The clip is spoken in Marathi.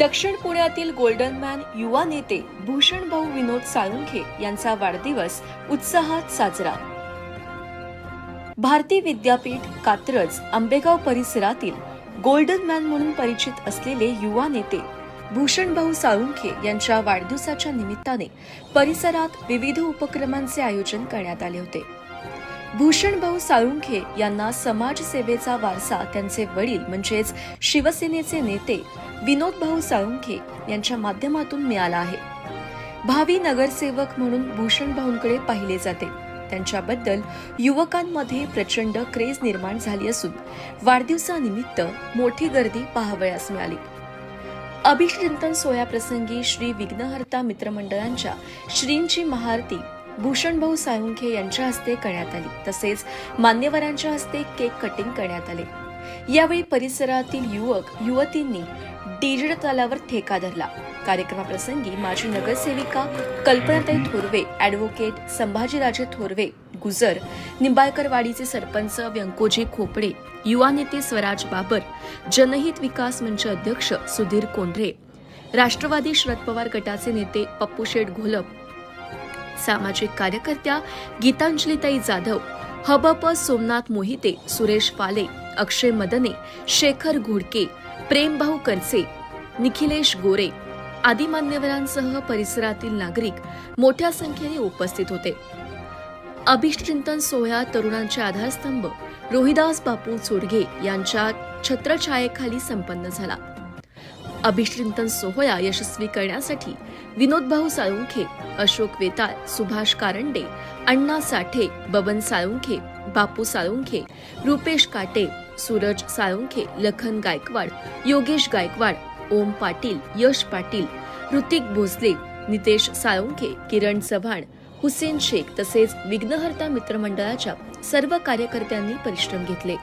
दक्षिण पुण्यातील गोल्डन मॅन युवा नेते भूषण भाऊ विनोद साळुंखे यांचा वाढदिवस उत्साहात साजरा. भारती विद्यापीठ कात्रज आंबेगाव परिसरातील गोल्डन मॅन म्हणून परिचित असलेले युवा नेते भूषणभाऊ साळुंखे यांच्या वाढदिवसाच्या निमित्ताने परिसरात विविध उपक्रमांचे आयोजन करण्यात आले होते. भूषणभाऊ साळुंखे यांना समाजसेवेचा वारसा त्यांचे वडील म्हणजेच शिवसेनेचे नेते विनोदभाऊ साळुंखे यांच्या माध्यमातून मिळाला आहे. भावी नगरसेवक म्हणून भूषणभाऊंकडे पाहिले जाते. त्यांच्याबद्दल युवकांमध्ये प्रचंड क्रेज निर्माण झाली असून वाढदिवसानिमित्त मोठी गर्दी पाहावयास मिळाली. अभिचिंतन सोयाप्रसंगी श्री विघ्नहर्ता मित्रमंडळांच्या श्रींची महाआरती भूषणभाऊ साळुंखे यांच्या हस्ते करण्यात आली. तसेच मान्यवरांच्या हस्ते केक कटिंग करण्यात आले. यावेळी परिसरातील युवक युवतींनी डीजे तालावर ठेका धरला. कार्यक्रमाप्रसंगी माजी नगरसेविका कल्पनाताई थोरवे ॲडव्होकेट संभाजीराजे थोरवे गुजर निंबाळकरवाडीचे सरपंच व्यंकोजी खोपडे युवा नेते स्वराज बाबर जनहित विकास मंच अध्यक्ष सुधीर कोंढरे राष्ट्रवादी शरद पवार गटाचे नेते पप्पू शेठ घोलप सामाजिक कार्यकर्त्या गीतांजलीताई जाधव हबप सोमनाथ मोहिते सुरेश पाले अक्षय मदने शेखर घोडके प्रेमभाऊ करसे निखिलेश गोरे आदी मान्यवरांसह परिसरातील नागरिक मोठ्या संख्येने उपस्थित होते. अभिष्टचिंतन सोहळा तरुणांचे आधारस्तंभ रोहिदास बापू चोडगे यांच्या छत्रछायेखाली संपन्न झाला. अभिश्रिंतन सोहळा यशस्वी करण्यासाठी विनोदभाऊ साळुंखे अशोक वेताळ सुभाष कारंडे अण्णा साठे बबन साळुंखे बापू साळुंखे रुपेश काटे सूरज साळुंखे लखन गायकवाड योगेश गायकवाड ओम पाटील यश पाटील ऋतिक भोसले नितेश साळुंखे किरण चव्हाण हुसेन शेख तसेच विघ्नहर्ता मित्रमंडळाच्या सर्व कार्यकर्त्यांनी परिश्रम घेतले.